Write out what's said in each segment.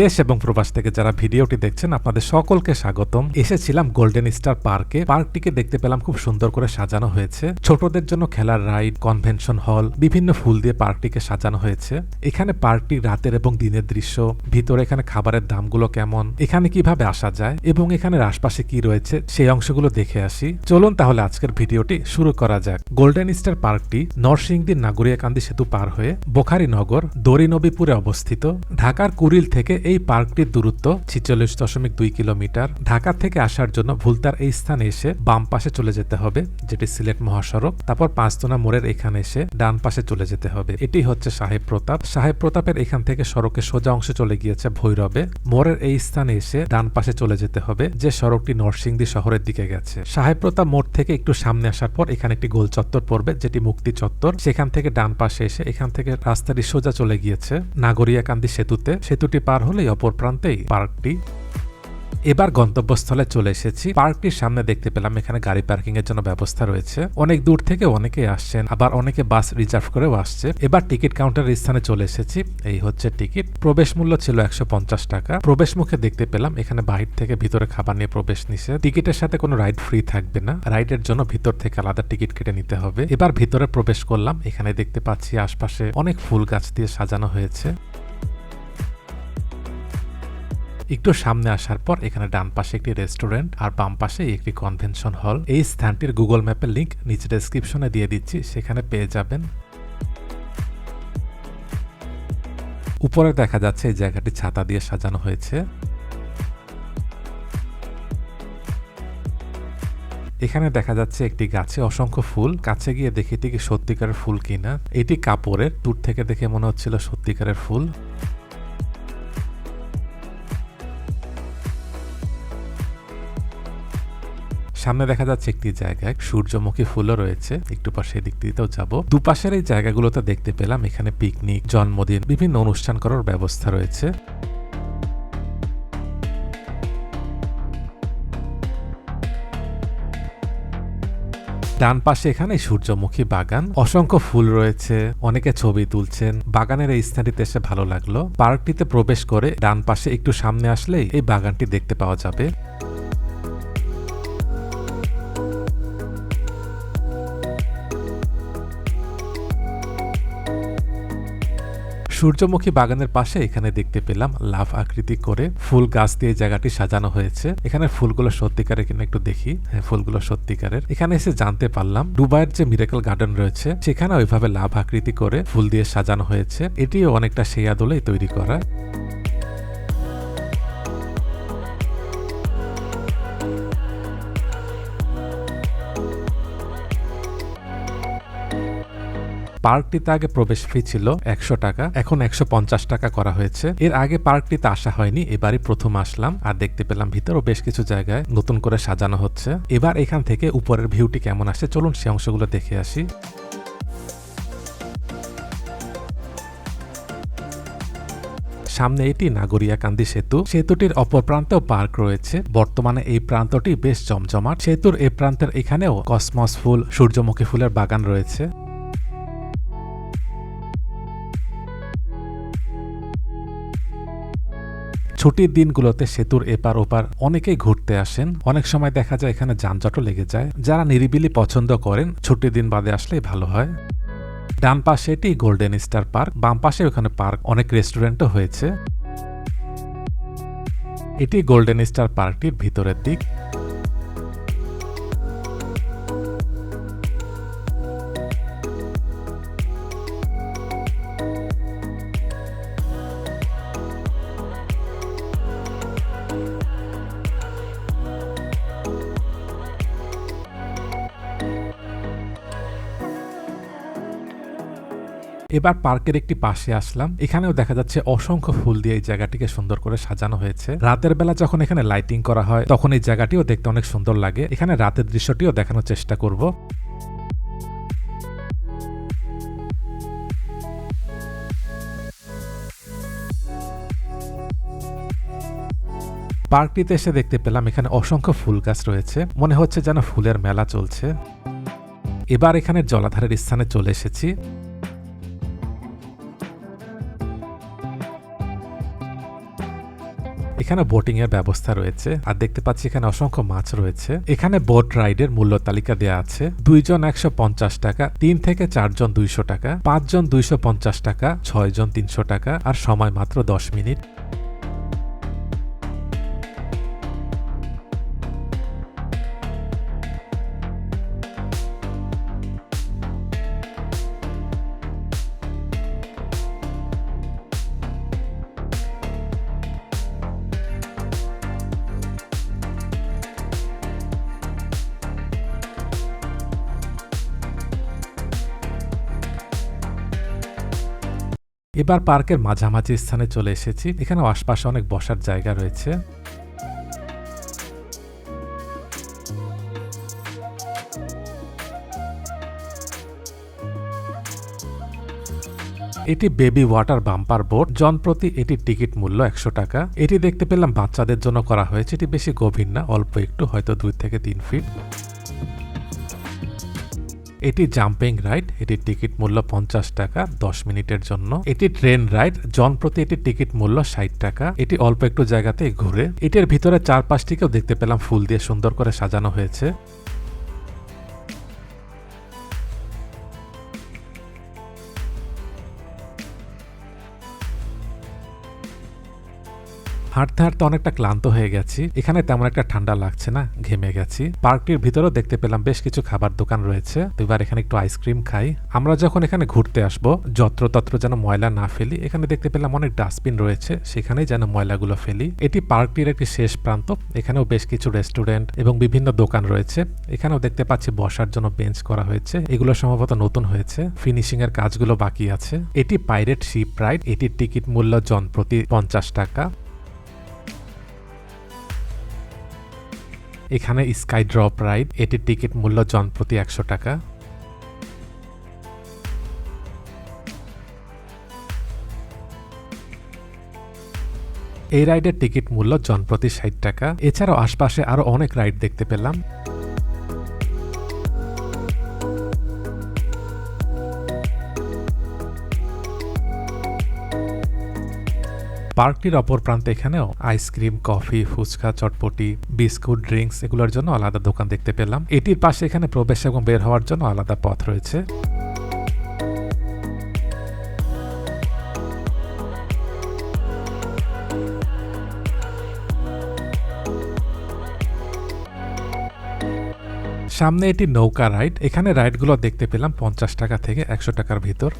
দেশ এবং প্রবাস থেকে যারা ভিডিওটি দেখছেন, আপনাদের সকলকে স্বাগতম। এসেছিলাম গোল্ডেন স্টার পার্কে পার্কটিকে দেখতে পেলাম, খুব সুন্দর করে সাজানো হয়েছে। ছোটদের জন্য খেলার রাইড কনভেনশন হল বিভিন্ন ফুল দিয়ে পার্কটিকে সাজানো হয়েছে। এখানে পার্কটি রাতের এবং দিনের দৃশ্য। ভিতরে এখানে খাবারের দামগুলো কেমন? এখানে কীভাবে আসা যায়? এবং এখানে আশপাশে কি রয়েছে? সেই অংশগুলো দেখে আসি। চলুন তাহলে আজকের ভিডিওটি শুরু করা যাক। গোল্ডেন স্টার পার্কটি নরসিংদীর নাগরিয়াকান্দি সেতু পার হয়ে বোখারি নগর দরিনবীপুরে অবস্থিত। ঢাকার কুড়িল থেকে এই পার্কটির দূরত্ব ছিচল্লিশ দশমিক দুই কিলোমিটার। ঢাকা থেকে আসার জন্য ভুলতার এই স্থানে এসে বাম পাশে চলে যেতে হবে, যেটি সিলেট মহাসড়ক। তারপর পাঁচতোনা মোড়ের এখানে এসে ডান পাশে চলে যেতে হবে। এটি হচ্ছে সাহেব প্রতাপ। সাহেব প্রতাপের এখান থেকে সড়কের সোজা অংশে চলে গিয়েছে ভৈরবে। মোড়ের এই স্থানে এসে ডান পাশে চলে যেতে হবে, যে সড়কটি নরসিংদী শহরের দিকে গেছে। সাহেব প্রতাপ মোড় থেকে একটু সামনে আসার পর এখানে একটি গোল চত্বর পড়বে, যেটি মুক্তি চত্বর। সেখান থেকে ডান পাশে এসে এখান থেকে রাস্তাটি সোজা চলে গিয়েছে। নাগরিয়াকান্দি সেতুতে। সেতুটি পার হলেই অপর প্রান্তেই পার্কটি। এবার গন্তব্যস্থলে চলে এসেছি। পার্কটির সামনে দেখতে পেলাম এখানে গাড়ি পার্কিং এর জন্য ব্যবস্থা রয়েছে। অনেক দূর থেকে অনেকে আসছেন, আবার অনেকে বাস রিজার্ভ করেও আসছে। এবার টিকিট কাউন্টারের স্থানে চলে এসেছি। এই হচ্ছে টিকিট। প্রবেশ মূল্য ছিল একশো পঞ্চাশ টাকা। প্রবেশ মুখে দেখতে পেলাম এখানে বাহির থেকে ভিতরে খাবার নিয়ে প্রবেশ নিষে টিকিটের সাথে কোনো রাইড ফ্রি থাকবে না। রাইডের জন্য ভিতর থেকে আলাদা টিকিট কেটে নিতে হবে। এবার ভিতরে প্রবেশ করলাম। এখানে দেখতে পাচ্ছি আশপাশে অনেক ফুল গাছ দিয়ে সাজানো হয়েছে। একটু সামনে আসার পর এখানে ডান পাশে একটি রেস্টুরেন্ট আর বাম পাশে একটি কনভেনশন হল। এই স্থানটির গুগল ম্যাপের লিংক নিচে ডেসক্রিপশনে দিয়ে দিচ্ছি, সেখানে পেয়ে যাবেন। উপরে দেখা যাচ্ছে এই জায়গাটি ছাতা দিয়ে সাজানো হয়েছে। এখানে দেখা যাচ্ছে একটি গাছে অসংখ্য ফুল। কাছে গিয়ে দেখি এটি কি সত্যিকারের ফুল কিনা। এটি কাপড়ের, দূর থেকে দেখে মনে হচ্ছিল সত্যিকারের ফুল। সামনে দেখা যাচ্ছে একটি জায়গায় সূর্যমুখী ফুলও রয়েছে। একটু পাশে দিক দিতেও যাব। দুপাশের এই জায়গাগুলোতে দেখতে পেলাম এখানে পিকনিক, জন্মদিন, বিভিন্ন অনুষ্ঠান করার ব্যবস্থা রয়েছে। ডান পাশে এখানে সূর্যমুখী বাগান। অসংখ্য ফুল রয়েছে। অনেকে ছবি তুলছেন। বাগানের এই স্থানটিতে এসে ভালো লাগল। পার্কটিতে প্রবেশ করে ডান পাশে একটু সামনে আসলেই এই বাগানটি দেখতে পাওয়া যাবে। সূর্যমুখী বাগানের পাশে এখানে দেখতে পেলাম লাভ আকৃতি করে ফুল গাছ দিয়ে জায়গাটি সাজানো হয়েছে। এখানে ফুলগুলো সত্যিকারের কিনা একটু দেখি। হ্যাঁ ফুলগুলো সত্যিকারের। এখানে এসে জানতে পারলাম দুবাইয়ের যে মিরাকল গার্ডেন রয়েছে, সেখানে ওইভাবে লাভ আকৃতি করে ফুল দিয়ে সাজানো হয়েছে। এটিও অনেকটা সেই আদলেই তৈরি করা। পার্কটিতে আগে প্রবেশ ফি ছিল একশো টাকা, এখন একশো পঞ্চাশ টাকা করা হয়েছে। এর আগে পার্কটিতে আসা হয়নি, এবারই প্রথম আসলাম, আর দেখতে পেলাম ভিতরেও বেশ কিছু জায়গায় নতুন করে সাজানো হচ্ছে। এবার এখান থেকে উপরের ভিউটি কেমন আসে চলুন সে অংশগুলো দেখে আসি। সামনে এটি নাগরিয়াকান্দি সেতু। সেতুটির অপর প্রান্তেও পার্ক রয়েছে। বর্তমানে এই প্রান্তটি বেশ জমজমাট। সেতুর এ প্রান্তের এখানেও কসমস ফুল, সূর্যমুখী ফুলের বাগান রয়েছে। ছুটির দিনগুলোতে সেতুর এপার ওপার অনেকেই ঘুরতে আসেন। অনেক সময় দেখা যায় এখানে যানজটও লেগে যায়। যারা নিরিবিলি পছন্দ করেন, ছুটির দিন বাদে আসলেই ভালো হয়। ডান পাশে এটি গোল্ডেন স্টার পার্ক বাম পাশে ওখানে পার্ক, অনেক রেস্টুরেন্টও হয়েছে। এটি গোল্ডেন স্টার পার্কটির ভিতরের দিক। এবার পার্কের একটি পাশে আসলাম। এখানেও দেখা যাচ্ছে অসংখ্য ফুল দিয়ে এই জায়গাটিকে সুন্দর করে সাজানো হয়েছে। রাতের বেলা যখন এখানে লাইটিং করা হয়, তখন এই জায়গাটিও দেখতে অনেক সুন্দর লাগে। এখানে রাতের দৃশ্যটিও দেখানোর চেষ্টা করব। পার্কটিতে এসে দেখতে পেলাম এখানে অসংখ্য ফুল গাছ রয়েছে। মনে হচ্ছে যেন ফুলের মেলা চলছে। এবার এখানে জলাধারের স্থানে চলে এসেছি। এখানে বোটিং এর ব্যবস্থা রয়েছে। আর দেখতে পাচ্ছি এখানে অসংখ্য মাছ রয়েছে। এখানে বোট রাইডের মূল্য তালিকা দেওয়া আছে। দুইজন একশো পঞ্চাশ টাকা, তিন থেকে চারজন দুইশো টাকা, পাঁচজন দুইশো পঞ্চাশ টাকা, ছয়জন তিনশো টাকা, আর সময় মাত্র দশ মিনিট। এবার পার্কের মাঝামাঝি স্থানে চলে এসেছি। এখানে আশপাশে অনেক বসার জায়গা রয়েছে। এটি বেবি ওয়াটার বাম্পার বোট। জনপ্রতি এটির টিকিট মূল্য একশো টাকা। এটি দেখতে পেলাম বাচ্চাদের জন্য করা হয়েছে। এটি বেশি গভীর না, অল্প একটু, হয়তো দুই থেকে তিন ফিট। এটি জাম্পিং রাইড এটির টিকিট মূল্য পঞ্চাশ টাকা, দশ মিনিটের জন্য। এটি ট্রেন রাইড জন প্রতি এটির টিকিট মূল্য ষাট টাকা। এটি অল্প একটু জায়গাতে ঘুরে। এটির ভিতরে চারপাশটিকেও দেখতে পেলাম ফুল দিয়ে সুন্দর করে সাজানো হয়েছে। হাঁটতে হাঁটতে অনেকটা ক্লান্ত হয়ে গেছি। এখানে তেমন একটা ঠান্ডা লাগছে না, ঘেমে গেছি। পার্কটির ভিতরেও দেখতে পেলাম বেশ কিছু খাবার দোকান রয়েছে। তো এবার এখানে একটু আইসক্রিম খাই। আমরা যখন এখানে ঘুরতে আসব, যত্রতত্র যেন ময়লা না ফেলি, এখানে দেখতে পেলাম অনেক ডাস্টবিন রয়েছে, সেখানেই যেন ময়লাগুলো ফেলি। এটি পার্কটির একটি শেষ প্রান্ত, এখানেও বেশ কিছু রেস্টুরেন্ট এবং বিভিন্ন দোকান রয়েছে। এখানেও দেখতে পাচ্ছি বসার জন্য বেঞ্চ করা হয়েছে। এগুলো সম্ভবত নতুন হয়েছে। ফিনিশিং এর কাজগুলো বাকি আছে। এটি পাইরেট শিপ রাইড এটির টিকিট মূল্য জন প্রতি পঞ্চাশ টাকা। এখানে স্কাই ড্রপ রাইড এটির টিকিট মূল্য জন প্রতি একশো টাকা। এই রাইডের টিকিট মূল্য জন প্রতি ষাট টাকা। এছাড়াও আশপাশে আরও অনেক রাইড দেখতে পেলাম। পার্কটির অপর প্রান্তে এখানেও ice cream, coffee, fuchka, chotpoti, biscuit, drinks এগুলোর জন্য আলাদা দোকান দেখতে পেলাম। এটির পাশে এখানে প্রবেশ এবং বের হওয়ার জন্য আলাদা পথ রয়েছে। সামনে এটি নৌকা রাইড। এখানে রাইডগুলো দেখতে পেলাম পঞ্চাশ টাকা থেকে একশো টাকার ভিতর।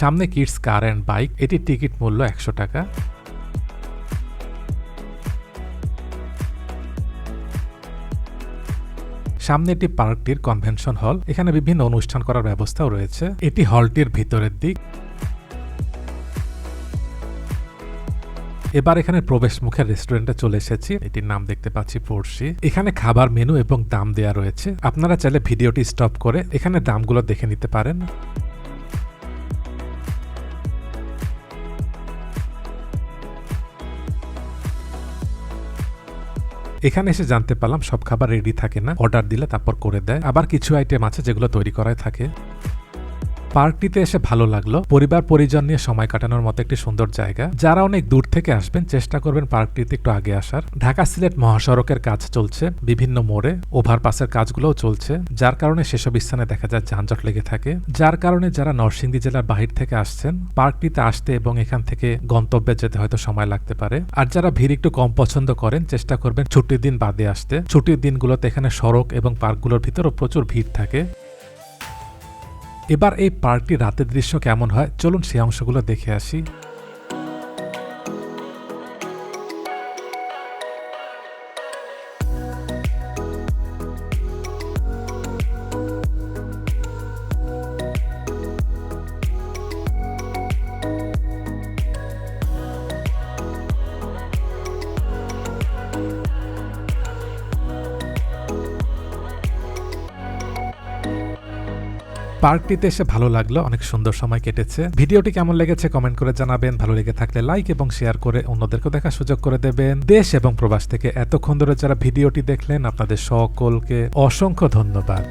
সামনে কিডস কার অ্যান্ড বাইক, এটির টিকিট মূল্য একশো টাকা। সামনে এটি পার্কটির কনভেনশন হল, এখানে বিভিন্ন অনুষ্ঠান করার ব্যবস্থাও রয়েছে। এটি হলটির ভিতরের দিক। এবার এখানে প্রবেশ মুখের রেস্টুরেন্টে চলে এসেছি। এটির নাম দেখতে পাচ্ছি পড়শি। এখানে খাবার মেনু এবং দাম দেয়া রয়েছে। আপনারা চাইলে ভিডিওটি স্টপ করে এখানে দামগুলো দেখে নিতে পারেন। এখানে এসে জানতে পারলাম সব খাবার রেডি থাকে না। অর্ডার দিলে তারপর করে দেয়। আবার কিছু আইটেম আছে যেগুলো তৈরি করাই থাকে। পার্কটিতে এসে ভালো লাগল। পরিবার পরিজন নিয়ে সময় কাটানোর মতো একটি সুন্দর জায়গা। যারা অনেক দূর থেকে আসবেন, চেষ্টা করবেন পার্কটিতে একটু আগে আসার। ঢাকা সিলেট মহাসড়কের কাজ চলছে, বিভিন্ন মোড়ে ওভারপাসের কাজগুলোও চলছে। যার কারণে সেসব স্থানে দেখা যায় যানজট লেগে থাকে। যার কারণে যারা নরসিংদী জেলার বাহির থেকে আসছেন, পার্কটিতে আসতে এবং এখান থেকে গন্তব্যে যেতে হয়তো সময় লাগতে পারে। আর যারা ভিড় একটু কম পছন্দ করেন, চেষ্টা করবেন ছুটির দিন বাদে আসতে। ছুটির দিনগুলোতে এখানে সড়ক এবং পার্কগুলোর ভিতরেও প্রচুর ভিড় থাকে। এবার এই পার্কটি রাতের দৃশ্য কেমন হয়? চলুন সেই অংশগুলো দেখে আসি। পার্কটিতে এসে ভালো লাগল, অনেক সুন্দর সময় কেটেছে। ভিডিওটি কেমন লেগেছে কমেন্ট করে জানাবেন। ভালো লেগে থাকলে লাইক এবং শেয়ার করে অন্যদেরকে দেখার সুযোগ করে দেবেন। দেশ এবং প্রবাস থেকে এতক্ষণ ধরে যারা ভিডিওটি দেখলেন, আপনাদের সকলকে অসংখ্য ধন্যবাদ।